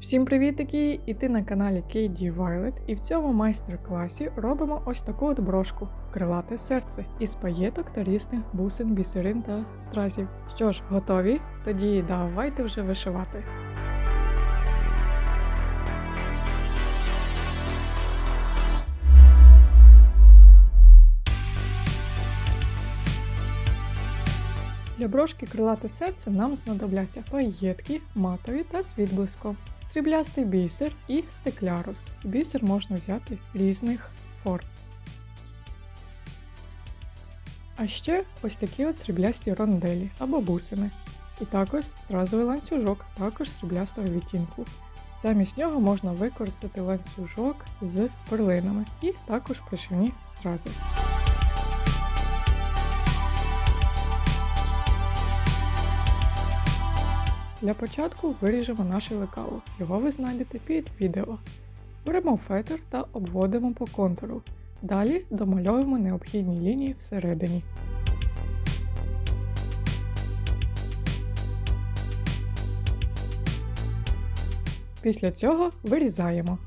Всім привітики! І ти на каналі KD Violet, і в цьому майстер-класі робимо ось таку от брошку крилате серце із паєток та різних бусин, бісерин та стразів. Що ж, готові? Тоді давайте вже вишивати. Для брошки крилате серце нам знадобляться паєтки, матові та з відблиском, сріблястий бісер і стеклярус. Бісер можна взяти різних форм. А ще ось такі от сріблясті ронделі або бусини. І також стразовий ланцюжок, також сріблястого відтінку. Замість нього можна використати ланцюжок з перлинами і також пришивні стрази. Для початку виріжемо наше лекало. Його ви знайдете під відео. Беремо фетр та обводимо по контуру. Далі домальовуємо необхідні лінії всередині. Після цього вирізаємо.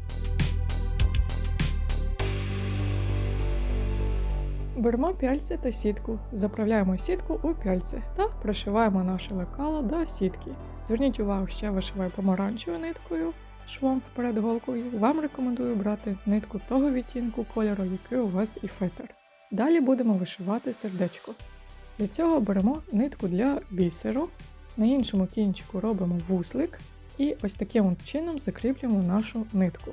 Беремо пяльці та сітку, заправляємо сітку у пяльці та пришиваємо наше лекало до сітки. Зверніть увагу, що я вишиваю помаранчевою ниткою, швом вперед голкою. Вам рекомендую брати нитку того відтінку кольору, який у вас і фетр. Далі будемо вишивати сердечко. Для цього беремо нитку для бісеру, на іншому кінчику робимо вуслик і ось таким чином закріплюємо нашу нитку.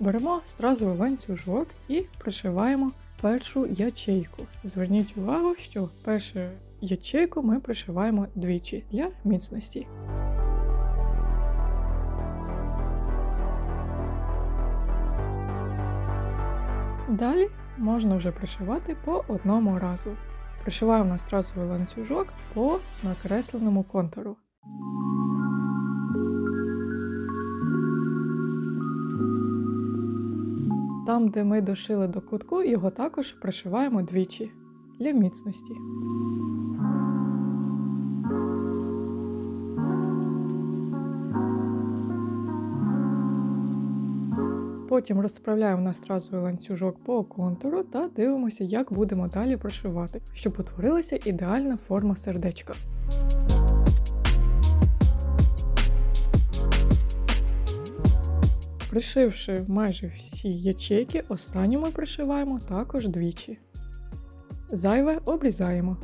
Беремо стразовий ланцюжок і пришиваємо першу ячейку. Зверніть увагу, що першу ячейку ми пришиваємо двічі для міцності. Далі можна вже пришивати по одному разу. Пришиваємо стразовий ланцюжок по накресленому контуру. Там, де ми дошили до кутку, його також пришиваємо двічі для міцності. Потім розправляємо на стразовий ланцюжок по контуру та дивимося, як будемо далі прошивати, щоб утворилася ідеальна форма сердечка. Пришивши майже всі ячейки, останню ми пришиваємо також двічі. Зайве обрізаємо.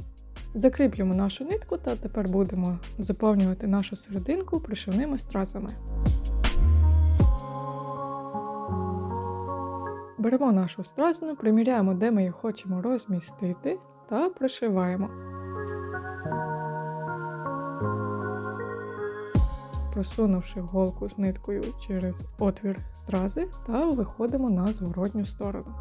Закріплюємо нашу нитку та тепер будемо заповнювати нашу серединку пришивними стразами. Беремо нашу стразину, приміряємо, де ми її хочемо розмістити, та пришиваємо. Просунувши голку з ниткою через отвір стрази та виходимо на зворотню сторону.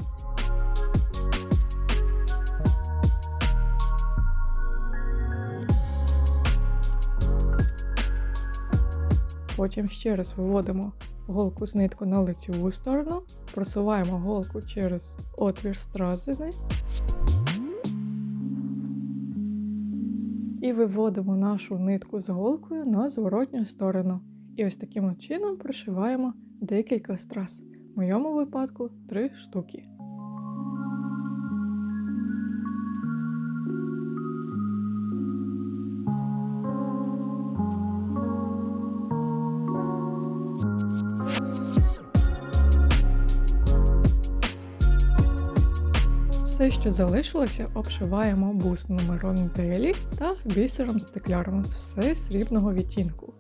Потім ще раз виводимо голку з нитку на лицеву сторону, просуваємо голку через отвір стразини і виводимо нашу нитку з голкою на зворотню сторону. І ось таким чином прошиваємо декілька страз. В моєму випадку три штуки. Все, що залишилося, обшиваємо бусними ронделі та бісером стекляром з все срібного відтінку.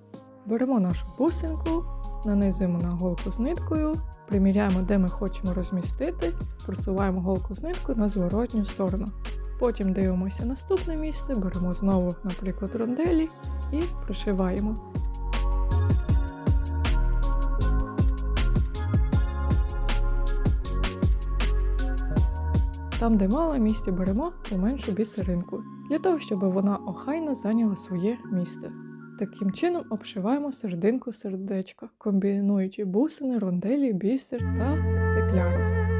Беремо нашу бусинку, нанизуємо на голку з ниткою, приміряємо, де ми хочемо розмістити, просуваємо голку з ниткою на зворотню сторону. Потім дивимося наступне місце, беремо знову, наприклад, ронделі і пришиваємо. Там, де мало місця беремо поменшу бісеринку, для того, щоб вона охайно зайняла своє місце. Таким чином обшиваємо серединку сердечка, комбінуючи бусини, ронделі, бісер та стеклярус.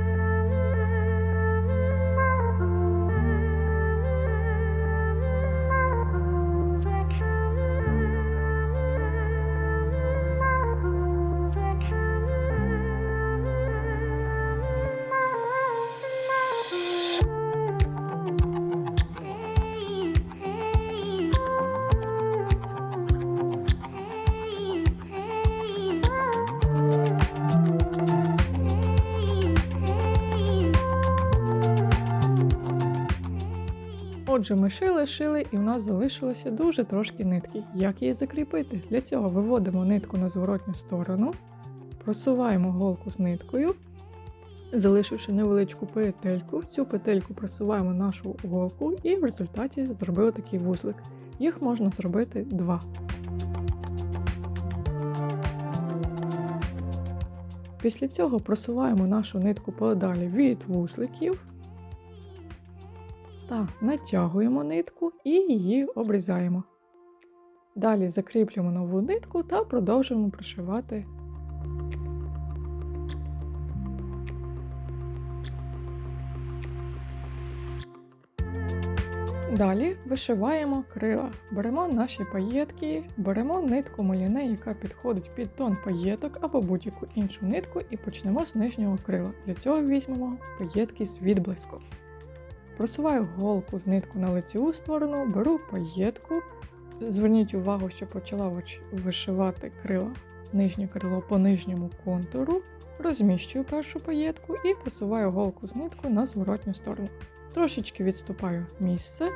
Отже, ми шили, шили, і в нас залишилося дуже трошки нитки. Як її закріпити? Для цього виводимо нитку на зворотню сторону, просуваємо голку з ниткою, залишивши невеличку петельку. В цю петельку просуваємо нашу голку і в результаті зробили такий вузлик. Їх можна зробити два. Після цього просуваємо нашу нитку подалі від вузликів та натягуємо нитку і її обрізаємо. Далі закріплюємо нову нитку та продовжуємо пришивати. Далі вишиваємо крила. Беремо наші паєтки, беремо нитку моліне, яка підходить під тон паєток або будь-яку іншу нитку, і почнемо з нижнього крила. Для цього візьмемо паєтки з відблиском. Просуваю голку з нитку на лицеву сторону, беру паєтку. Зверніть увагу, що почала вишивати крила, нижнє крило по нижньому контуру, розміщую першу паєтку і просуваю голку з нитку на зворотню сторону. Трошечки відступаю місце.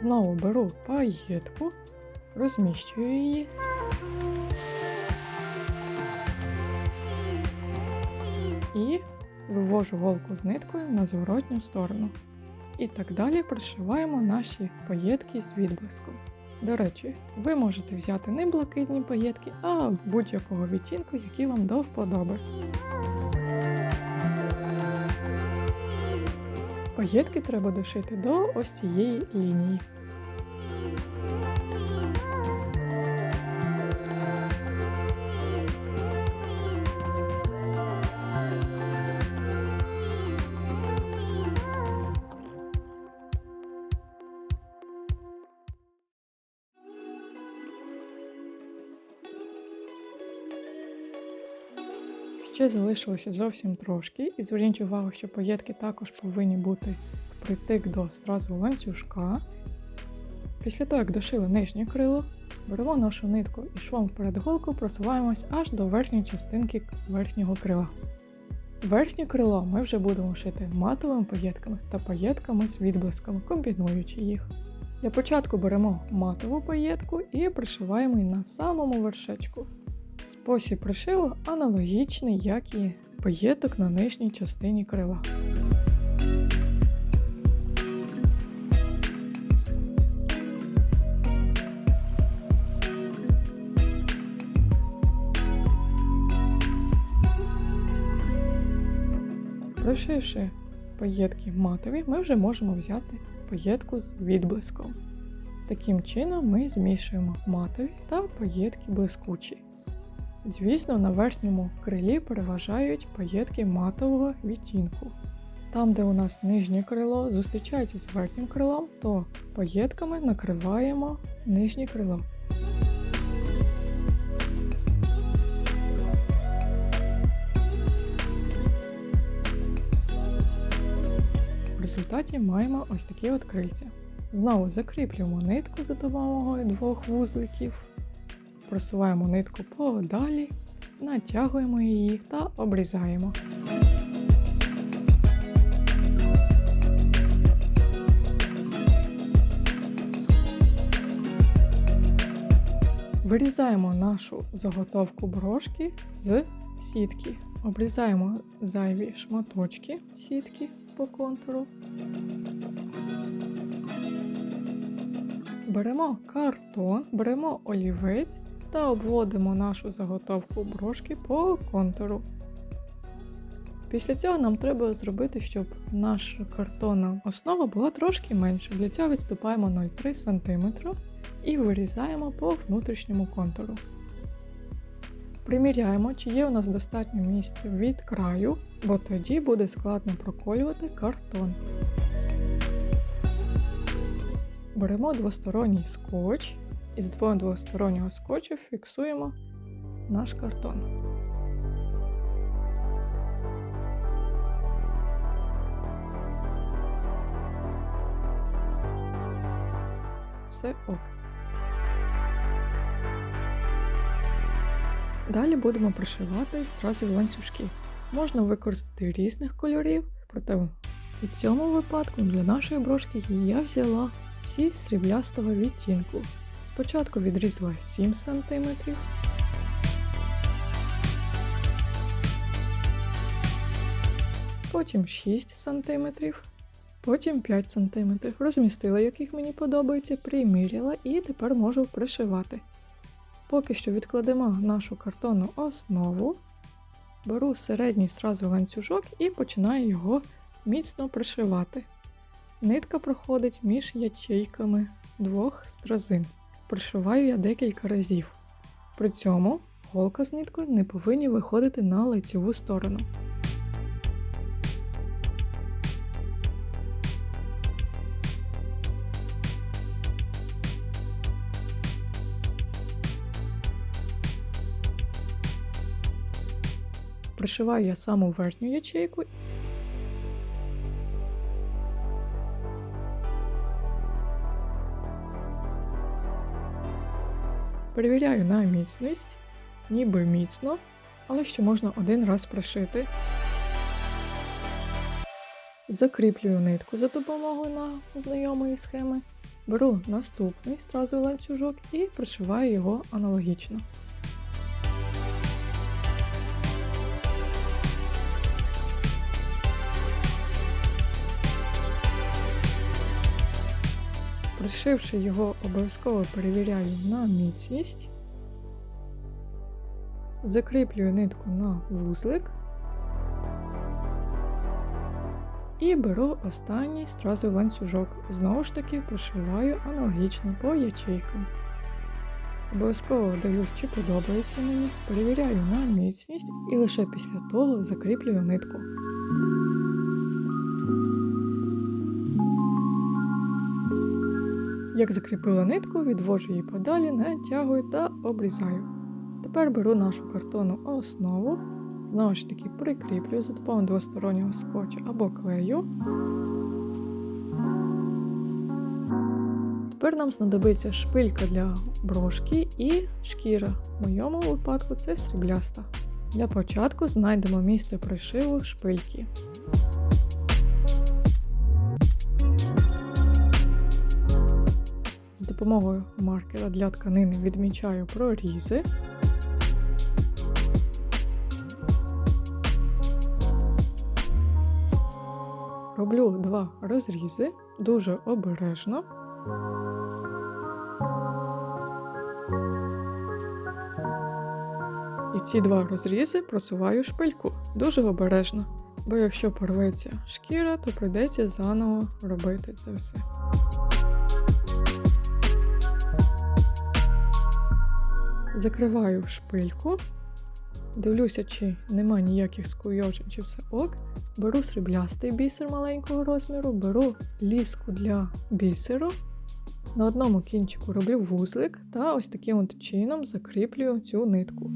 Знову беру паєтку, розміщую її. І вивожу голку з ниткою на зворотню сторону. І так далі пришиваємо наші паєтки з відблиском. До речі, ви можете взяти не блакитні паєтки, а будь-якого відтінку, який вам до вподоби. Паєтки треба дошити до ось цієї лінії. Ще залишилося зовсім трошки, і зверніть увагу, що паєтки також повинні бути впритик до стразу ланцюжка. Після того, як дошили нижнє крило, беремо нашу нитку і швом вперед голку просуваємось аж до верхньої частинки верхнього крила. Верхнє крило ми вже будемо шити матовими паєтками та паєтками з відблисками, комбінуючи їх. Для початку беремо матову паєтку і пришиваємо її на самому вершечку. Спосіб пришиву аналогічний, як і паєток на нижній частині крила. Пришивши паєтки матові, ми вже можемо взяти паєтку з відблиском. Таким чином ми змішуємо матові та паєтки блискучі. Звісно, на верхньому крилі переважають паєтки матового відтінку. Там, де у нас нижнє крило зустрічається з верхнім крилом, то паєтками накриваємо нижнє крило. В результаті маємо ось такі от крильця. Знову закріплюємо нитку за допомогою двох вузликів, просуваємо нитку подалі, натягуємо її та обрізаємо. Вирізаємо нашу заготовку брошки з сітки. Обрізаємо зайві шматочки сітки по контуру. Беремо картон, беремо олівець та обводимо нашу заготовку брошки по контуру. Після цього нам треба зробити, щоб наша картонна основа була трошки менша. Для цього відступаємо 0,3 см і вирізаємо по внутрішньому контуру. Приміряємо, чи є у нас достатньо місця від краю, бо тоді буде складно проколювати картон. Беремо двосторонній скотч і з допомогою двостороннього скотчу фіксуємо наш картон. Все ок. Далі будемо пришивати стразові ланцюжки. Можна використати різних кольорів, проте У цьому випадку для нашої брошки я взяла всі сріблястого відтінку. Спочатку відрізала 7 см, потім 6 см, потім 5 см. Розмістила, яких мені подобається, приміряла і тепер можу пришивати. Поки що відкладемо нашу картонну основу, беру середній стразовий ланцюжок і починаю його міцно пришивати. Нитка проходить між ячейками двох стразин. Пришиваю я декілька разів. При цьому голка з ниткою не повинні виходити на лицеву сторону. Пришиваю я саму верхню ячейку Перевіряю на міцність, ніби міцно, але ще можна один раз пришити. Закріплюю нитку за допомогою на знайомої схеми. Беру наступний стразовий ланцюжок і пришиваю його аналогічно. Пришивши його, обов'язково перевіряю на міцність, закріплюю нитку на вузлик і беру останній стразовий ланцюжок. Знову ж таки пришиваю аналогічно по ячейкам. Обов'язково дивлюсь, чи подобається мені, перевіряю на міцність і лише після того закріплюю нитку. Як закріпила нитку, відвожу її подалі, натягую та обрізаю. Тепер беру нашу картонну основу, знову ж таки прикріплюю за допомогою двостороннього скотчу або клею. Тепер нам знадобиться шпилька для брошки і шкіра. В моєму випадку це срібляста. Для початку знайдемо місце пришиву шпильки. Допомогою маркера для тканини відмічаю прорізи. Роблю два розрізи дуже обережно. І ці два розрізи просуваю шпильку дуже обережно, бо якщо порветься шкіра, то прийдеться заново робити це все. Закриваю шпильку, дивлюся, чи нема ніяких скуйочень, чи все ок. Беру сріблястий бісер маленького розміру, беру ліску для бісеру. На одному кінчику роблю вузлик та ось таким от чином закріплюю цю нитку.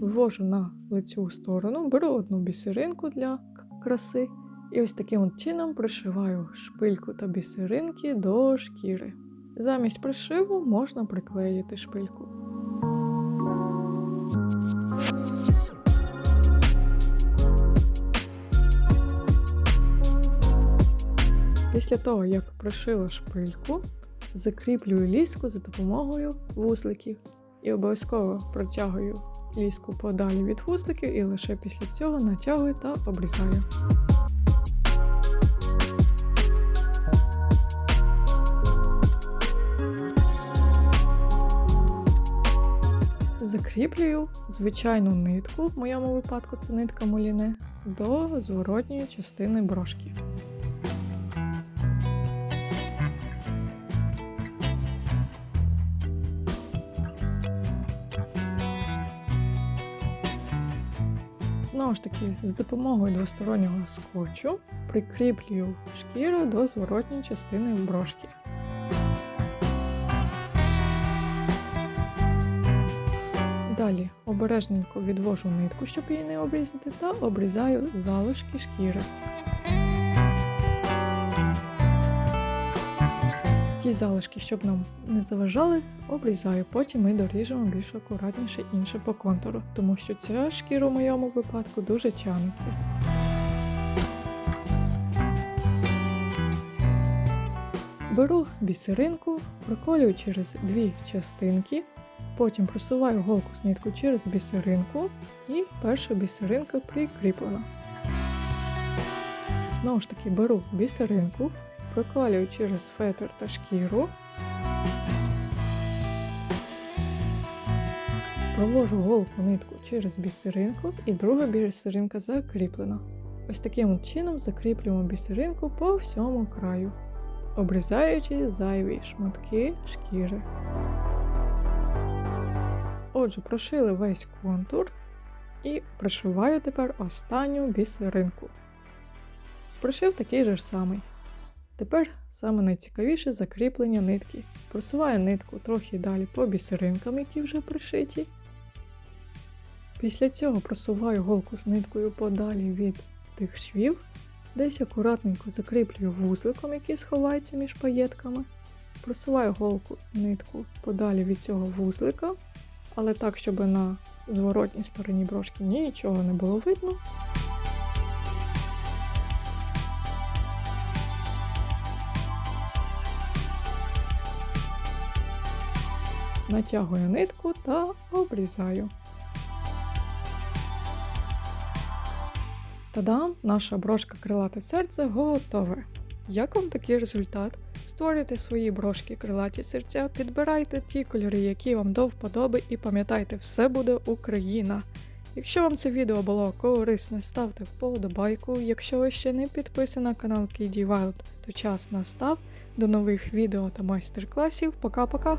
Вивожу на лицю сторону, беру одну бісеринку для краси і ось таким от чином пришиваю шпильку та бісеринки до шкіри. Замість пришиву можна приклеїти шпильку. Після того, як пришила шпильку, закріплюю ліску за допомогою вузликів і обов'язково протягую ліску подалі від вузликів і лише після цього натягую та обрізаю. Закріплюю звичайну нитку, в моєму випадку це нитка моліне, до зворотньої частини брошки. Знову ж таки, з допомогою двостороннього скотчу прикріплюю шкіру до зворотньої частини брошки. Далі обережненько відвожу нитку, щоб її не обрізати, та обрізаю залишки шкіри. Ті залишки, щоб нам не заважали, обрізаю. Потім ми доріжемо більш акуратніше інше по контуру, тому що ця шкіра в моєму випадку дуже тянеться. Беру бісеринку, проколюю через дві частинки, потім просуваю голку з нитку через бісеринку і перша бісеринка прикріплена. Знову ж таки беру бісеринку, прокалюю через фетр та шкіру. Провожу голку нитку через бісеринку і друга бісеринка закріплена. Ось таким чином закріплюємо бісеринку по всьому краю, обрізаючи зайві шматки шкіри. Отже, прошили весь контур і пришиваю тепер останню бісеринку. Пришив такий же ж самий. Тепер саме найцікавіше закріплення нитки. Просуваю нитку трохи далі по бісеринкам, які вже пришиті. Після цього просуваю голку з ниткою подалі від тих швів, десь акуратненько закріплюю вузликом, який сховається між паєтками. Просуваю голку нитку подалі від цього вузлика, але так, щоб на зворотній стороні брошки нічого не було видно. Натягую нитку та обрізаю. Та-дам! Наша брошка крилате серце готове. Як вам такий результат? Створюйте свої брошки крилаті серця, підбирайте ті кольори, які вам до вподоби, і пам'ятайте, все буде Україна. Якщо вам це відео було корисне, ставте вподобайку. Якщо ви ще не підписані на канал KD Wild, то час настав. До нових відео та майстер-класів. Пока-пока!